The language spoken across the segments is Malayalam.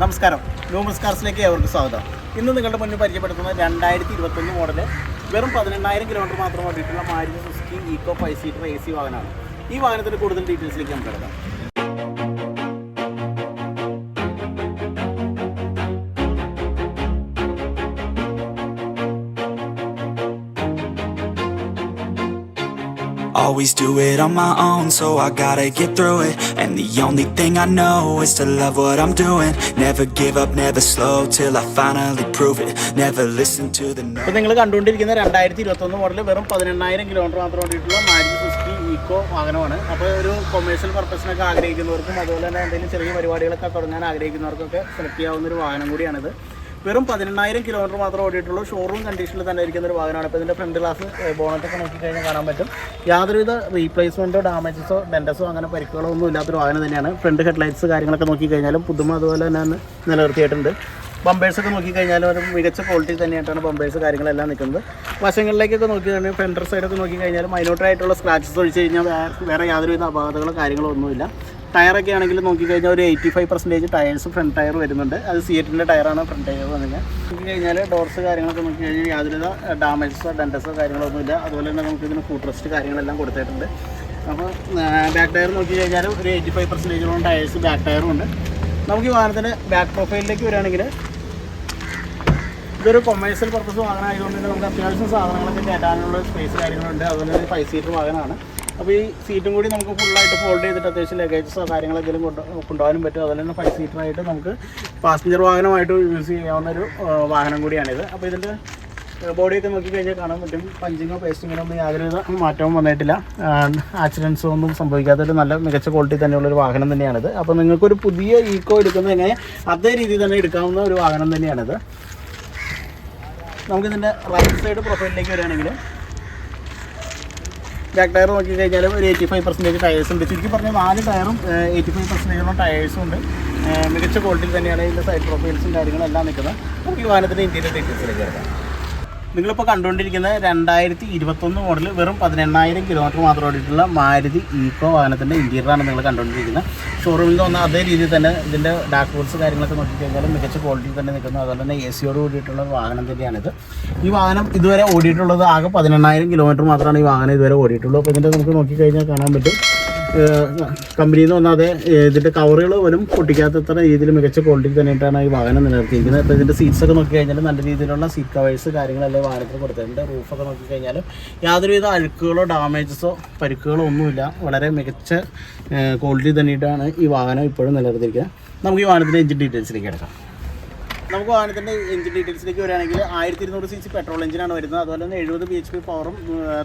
നമസ്കാരം. ന്യൂമസ് കാർസിലേക്ക് അവർക്ക് സ്വാഗതം. ഇന്ന് നിങ്ങളുടെ മുന്നിൽ പരിചയപ്പെടുത്തുന്ന രണ്ടായിരത്തി ഇരുപത്തൊന്ന് മോഡൽ വെറും പതിനെണ്ണായിരം കിലോമീറ്റർ മാത്രം ഓടിയിട്ടുള്ള Maruti Suzuki Eeco five seater A C വാഹനമാണ്. ഈ വാഹനത്തിന്റെ കൂടുതൽ ഡീറ്റെയിൽസിലേക്ക് നമുക്ക് കിടക്കാം. Always do it on my own, so I gotta get through it. And the only thing I know is to love what I'm doing. Never give up, never slow till I finally prove it. Never listen to the noise നിങ്ങൾ കണ്ടുകൊണ്ടിരിക്കുന്ന രണ്ടായിരത്തി ഇരുപത്തൊന്ന് മോഡൽ വെറും പതിനെണ്ണായിരം കിലോമീറ്റർ മാത്രം ഓടിയിട്ടുള്ള മാരുതി സുസുക്കി ഈക്കോ വാഹനമാണ് അപ്പോൾ ഒരു കൊമേഴ്ഷ്യൽ പർപ്പസിനൊക്കെ ആഗ്രഹിക്കുന്നവർക്കും അതുപോലെ തന്നെ എന്തെങ്കിലും ചെറിയ പരിപാടികളൊക്കെ തുടങ്ങാൻ ആഗ്രഹിക്കുന്നവർക്കൊക്കെ സെലക്ട് ചെയ്യാവുന്ന ഒരു വാഹനം കൂടിയാണിത് വെറും പതിനെണ്ണായിരം കിലോമീറ്റർ മാത്രം ഓടിയിട്ടുള്ളൂ. ഷോറൂം കണ്ടീഷനിൽ തന്നെ ഇരിക്കുന്ന ഒരു വാഹനമാണ്. ഇപ്പോൾ ഇതിന്റെ ഫ്രണ്ട് ഗ്ലാസ് ബോണറ്റൊക്കെ നോക്കിക്കഴിഞ്ഞാൽ കാണാൻ പറ്റും. യാതൊരുവിധ റീപ്ലേസ്മെന്റോ ഡാമേജസോ ഡെൻഡസോ അങ്ങനെ പരിക്കുകളോ ഒന്നും ഇല്ലാത്തൊരു വാഹനം തന്നെയാണ്. ഫ്രണ്ട് ഹെഡ്ലൈറ്റ്സ് കാര്യങ്ങളൊക്കെ നോക്കിക്കഴിഞ്ഞാലും പുതുമ അതുപോലെ തന്നെ നിലനിർത്തിയിട്ടുണ്ട്. ബമ്പേഴ്സൊക്കെ നോക്കിക്കഴിഞ്ഞാൽ ഒരു മികച്ച ക്വാളിറ്റി തന്നെയായിട്ടാണ് ബമ്പേഴ്സ് കാര്യങ്ങളെല്ലാം നിൽക്കുന്നത്. വശങ്ങളിലേക്കൊക്കെ നോക്കി കഴിഞ്ഞാൽ ഫെൻഡർ സൈഡൊക്കെ നോക്കിക്കഴിഞ്ഞാൽ മൈനോട്ടായിട്ടുള്ള സ്ക്രാച്ചസ് ഒഴിച്ച് കഴിഞ്ഞാൽ വേറെ യാതൊരുവിധ അപകടങ്ങളോ കാര്യങ്ങളോ ഒന്നുമില്ല. ടയറൊക്കെ ആണെങ്കിൽ നോക്കിക്കഴിഞ്ഞാൽ ഒരു eighty five percentage tyres front tyre വരുന്നുണ്ട്. അത് സിയറ്റിന്റെ ടയറാണ് ഫ്രണ്ട് ടയർ വന്നിട്ട് നോക്കിക്കഴിഞ്ഞാൽ ഡോർസ് കാര്യങ്ങളൊക്കെ നോക്കിക്കഴിഞ്ഞാൽ യാതൊരു ഡാമേജസോ ഡെന്റസോ കാര്യങ്ങളോ ഒന്നുമില്ല അതുപോലെ തന്നെ നമുക്ക് ഇതിന് ഫുഡ് റെസ്റ്റ് കാര്യങ്ങളെല്ലാം കൊടുത്തിട്ടുണ്ട്. അപ്പോൾ ബാക്ക് ടയർ നോക്കിക്കഴിഞ്ഞാൽ ഒരു എയ്റ്റി ഫൈവ് പെർസെന്റേജോളം ടയേഴ്സ് ബാക്ക് ടയറും ഉണ്ട്. നമുക്ക് ഈ വാഹനത്തിന്റെ ബാക്ക് പ്രൊഫൈലിലേക്ക് വരികയാണെങ്കിൽ ഇതൊരു കൊമേഴ്സ്യൽ പർപ്പസ് വാഹനമായതുകൊണ്ട് തന്നെ നമുക്ക് അത്യാവശ്യം സാധനങ്ങളൊക്കെ കയറ്റാനുള്ള സ്പേസ് കാര്യങ്ങളുണ്ട്. അതുപോലെ തന്നെ ഫൈവ് സീറ്റർ വാഹനമാണ്. അപ്പോൾ ഈ സീറ്റും കൂടി നമുക്ക് ഫുള്ളായിട്ട് ഫോൾഡ് ചെയ്തിട്ട് അത്യാവശ്യം ലഗേജസോ കാര്യങ്ങളെങ്കിലും കൊണ്ട് കൊണ്ടുപോകാനും പറ്റും. അതുപോലെ തന്നെ ഫൈവ് സീറ്ററായിട്ട് നമുക്ക് പാസഞ്ചർ വാഹനമായിട്ട് യൂസ് ചെയ്യാവുന്ന ഒരു വാഹനം കൂടിയാണിത്. അപ്പോൾ ഇതിന്റെ ബോഡിയൊക്കെ നോക്കിക്കഴിഞ്ഞാൽ കാണാൻ പറ്റും. പഞ്ചിങ്ങോ പേസ്റ്റിങ്ങിനോ ഒന്നും യാതൊരുവിധ മാറ്റവും വന്നിട്ടില്ല. ആക്സിഡൻസോ ഒന്നും സംഭവിക്കാത്തൊരു നല്ല മികച്ച ക്വാളിറ്റി തന്നെയുള്ള ഒരു വാഹനം തന്നെയാണിത്. അപ്പോൾ നിങ്ങൾക്കൊരു പുതിയ ഈക്കോ എടുക്കുന്നത് എങ്ങനെ അതേ രീതിയിൽ തന്നെ എടുക്കാവുന്ന ഒരു വാഹനം തന്നെയാണിത്. നമുക്കിതിന്റെ റൈറ്റ് സൈഡ് പ്രൊഫൈലിലേക്ക് വരികയാണെങ്കിൽ ബാക്ക് ടയർ നോക്കി കഴിഞ്ഞാൽ ഒരു എയ്റ്റി ഫൈവ് പെർസെന്റേജ് ടയേഴ്സ് ഉണ്ട്. ചുരുക്കി പറഞ്ഞാൽ നാല് ടയറും എയ്റ്റി ഫൈവ് പെർസെന്റേജോളം ടയേഴ്സും ഉണ്ട്. മികച്ച ക്വാളിറ്റി തന്നെയാണ് ഇതിന്റെ സൈഡ് പ്രൊഫൈൽസും കാര്യങ്ങളും എല്ലാം നിൽക്കുന്നത്. നമുക്ക് ഈ വാഹനത്തിന്റെ ഇന്ത്യയിലെ ഡീറ്റെയിൽസിലേക്ക് കിടക്കാം. നിങ്ങളിപ്പോൾ കണ്ടുകൊണ്ടിരിക്കുന്ന രണ്ടായിരത്തി ഇരുപത്തൊന്ന് മോഡൽ വെറും പതിനെണ്ണായിരം കിലോമീറ്റർ മാത്രം ഓടിയിട്ടുള്ള മാരുതി ഈക്കോ വാഹനത്തിന്റെ ഇന്റീരിയറാണ് നിങ്ങൾ കണ്ടുകൊണ്ടിരിക്കുന്നത്. ഷോറൂമിൽ നിന്ന് വന്ന അതേ രീതിയിൽ തന്നെ ഇതിന്റെ ഡാഷ്ബോർഡ്സ് കാര്യങ്ങളൊക്കെ നോക്കിക്കഴിഞ്ഞാൽ മികച്ച ക്വാളിറ്റിയിൽ തന്നെ നിൽക്കുന്നു. അതുപോലെ തന്നെ എ സിയോട് കൂടിയിട്ടുള്ള വാഹനം തന്നെയാണിത്. ഈ വാഹനം ഇതുവരെ ഓടിയിട്ടുള്ളത് ആകെ പതിനെണ്ണായിരം കിലോമീറ്റർ മാത്രമാണ് ഈ വാഹനം ഇതുവരെ ഓടിയിട്ടുള്ളൂ. അപ്പോൾ ഇതിന്റെ നമുക്ക് നോക്കിക്കഴിഞ്ഞാൽ കാണാൻ പറ്റും. കമ്പനിയിൽ നിന്ന് വന്നാതെ ഇതിന്റെ കവറുകൾ പോലും പൊട്ടിക്കാത്തത്ര രീതിയിൽ മികച്ച ക്വാളിറ്റി തന്നെയിട്ടാണ് ഈ വാഹനം നിലനിർത്തിയിരിക്കുന്നത്. അപ്പോൾ ഇതിന്റെ സീറ്റ്സ് ഒക്കെ നോക്കി കഴിഞ്ഞാൽ നല്ല രീതിയിലുള്ള സീറ്റ് കവേഴ്സ് കാര്യങ്ങളെല്ലാം വാഹനത്തിൽ കൊടുത്തിട്ടുണ്ട്. റൂഫൊക്കെ നോക്കി കഴിഞ്ഞാൽ യാതൊരുവിധ അഴുക്കുകളോ ഡാമേജസോ പരിക്കുകളോ ഒന്നുമില്ല. വളരെ മികച്ച ക്വാളിറ്റി തന്നെയിട്ടാണ് ഈ വാഹനം ഇപ്പോഴും നിലനിർത്തിയിരിക്കുന്നത്. നമുക്ക് ഈ വാഹനത്തിന്റെ എഞ്ചിൻ ഡീറ്റെയിൽസിലേക്ക് എടുക്കാം നമുക്ക് വാഹനത്തിന്റെ എഞ്ചിൻ ഡീറ്റെയിൽസിലേക്ക് വരികയാണെങ്കിൽ ആയിരത്തി ഇരുന്നൂറ് സി സി പെട്രോൾ എഞ്ചിനാണ് വരുന്നത്. അതുപോലെ തന്നെ എഴുപത് ബി എച്ച് പി പവറും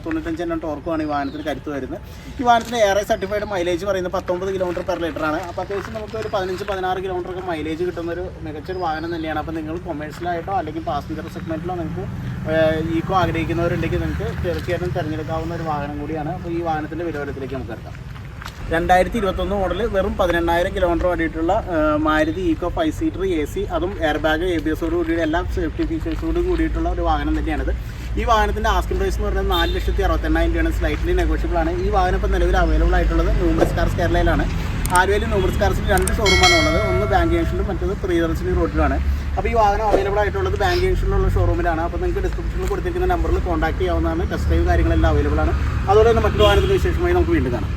തൊണ്ണൂറ്റഞ്ച് എണ്ണം ടോർക്കുമാണ് ഈ വാഹനത്തിന് കരുത്ത് വരുന്നത്. ഈ വാഹനത്തിന് ഏറെ സർട്ടിഫൈഡ് മൈലേജ് പറയുന്നത് പത്തൊമ്പത് കിലോമീറ്റർ പെർ ലിറ്റർ ആണ്. അപ്പോൾ അത്യാവശ്യം നമുക്ക് ഒരു പതിനഞ്ച് പതിനാറ് കിലോമീറ്റർ ഒക്കെ മൈലേജ് കിട്ടുന്ന ഒരു മികച്ചൊരു വാഹനം തന്നെയാണ്. അപ്പോൾ നിങ്ങൾ കൊമേഴ്ഷ്യലായിട്ടോ അല്ലെങ്കിൽ പാസഞ്ചർ സെഗ്മെന്റിലോ നിങ്ങൾക്ക് ഈക്കോ ആഗ്രഹിക്കുന്നവരുണ്ടെങ്കിൽ നിങ്ങൾക്ക് തീർച്ചയായിട്ടും തിരഞ്ഞെടുക്കാവുന്ന ഒരു വാഹനം കൂടിയാണ്. അപ്പോൾ ഈ വാഹനത്തിന്റെ വിലവരത്തിലേക്ക് നമുക്ക് എടുക്കാം രണ്ടായിരത്തി ഇരുപത്തൊന്ന് മോഡൽ വെറും പതിനെണ്ണായിരം kilometre ഓടിയിട്ടുള്ള Maruti Eeco five seater A C അതും എയർ ബാഗ് എ ബി എസോട് കൂടിയുടെ എല്ലാ സേഫ്റ്റി ഫീച്ചേഴ്സോട് കൂടിയിട്ടുള്ള ഒരു വാഹനം തന്നെയാണിത്. ഈ വാഹനത്തിന്റെ ആസ്കിംഗ് പ്രൈസ് എന്ന് പറഞ്ഞാൽ നാല് ലക്ഷത്തി അറുപത്തെണ്ണായിരം രൂപയാണ്. സ്ലൈറ്റ്ലി നെഗോഷ്യബിൾ ആണ്. ഈ വാഹനം ഇപ്പോൾ നിലവിൽ അവൈലബിൾ ആയിട്ടുള്ളത് ന്യൂമർസ് കാർസ് കേരളയിലാണ്. ആലുവയിൽ ന്യൂമർസ് കാർസിൽ രണ്ട് ഷോറൂമാണ് ഉള്ളത്. ഒന്ന് ബാങ്ക് ജംഗ്ഷനിലും മറ്റേത് പ്രിയദർശിനി റോഡിലാണ് അപ്പോൾ ഈ വാഹനം അവൈലബിൾ ആയിട്ടുള്ളത് ബാങ്ക് ജംഗ്ഷനിലുള്ള ഷോറൂമിലാണ് അപ്പോൾ നിങ്ങൾക്ക് ഡിസ്ക്രിപ്ഷനിൽ കൊടുത്തിരിക്കുന്ന നമ്പറിൽ കോൺടാക്ട് ചെയ്യാവുന്നതാണ്. ടെസ്റ്റ് ഡ്രൈവ് കാര്യങ്ങളെല്ലാം അവൈലബിൾ ആണ്. അതുപോലെ തന്നെ മറ്റു വാഹനത്തിന് വിശേഷമായി നമുക്ക് വീണ്ടും കാണാം.